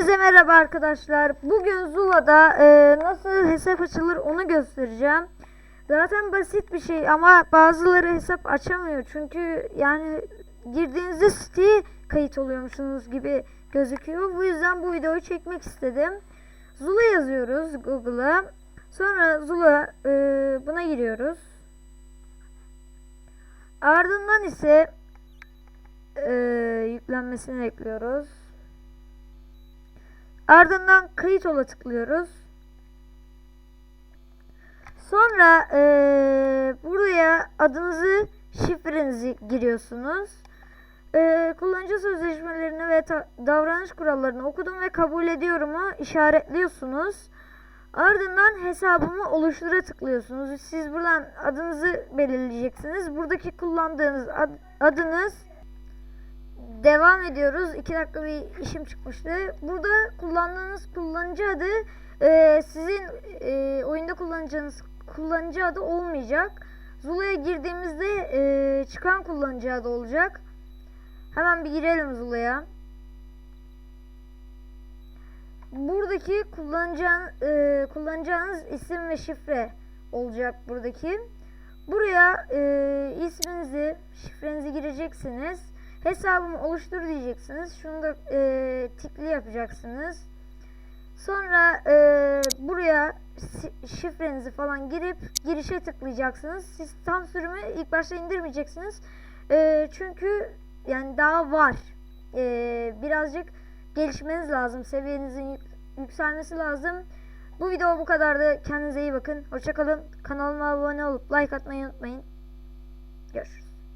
Hepinize merhaba arkadaşlar. Bugün Zula'da e, nasıl hesap açılır onu göstereceğim. Zaten basit bir şey ama bazıları hesap açamıyor. Çünkü yani girdiğinizde siteye kayıt oluyormuşsunuz gibi gözüküyor. Bu yüzden bu videoyu çekmek istedim. Zula yazıyoruz Google'a. Sonra Zula e, buna giriyoruz. Ardından ise e, yüklenmesini ekliyoruz. Ardından kayıt ola tıklıyoruz. Sonra eee, buraya adınızı, şifrenizi giriyorsunuz. Eee, kullanıcı sözleşmelerini ve davranış kurallarını okudum ve kabul ediyorumu işaretliyorsunuz. Ardından hesabımı oluştura tıklıyorsunuz. Siz buradan adınızı belirleyeceksiniz. Buradaki kullandığınız ad- adınız devam ediyoruz. 2 dakika bir işim çıkmıştı. Burada kullandığınız kullanıcı adı e, sizin e, oyunda kullanacağınız kullanıcı adı olmayacak. Zula'ya girdiğimizde e, çıkan kullanıcı adı olacak. Hemen bir girelim Zula'ya. Buradaki kullanacağın, e, kullanacağınız isim ve şifre olacak buradaki. Buraya e, isminizi, şifrenizi gireceksiniz. Hesabımı oluştur diyeceksiniz. Şunu da e, tikli yapacaksınız. Sonra e, buraya şifrenizi falan girip girişe tıklayacaksınız. Siz tam sürümü ilk başta indirmeyeceksiniz. E, çünkü yani daha var. E, birazcık gelişmeniz lazım. Seviyenizin yük- yükselmesi lazım. Bu video bu kadardı. Kendinize iyi bakın. Hoşçakalın. Kanalıma abone olup like atmayı unutmayın. Görüşürüz.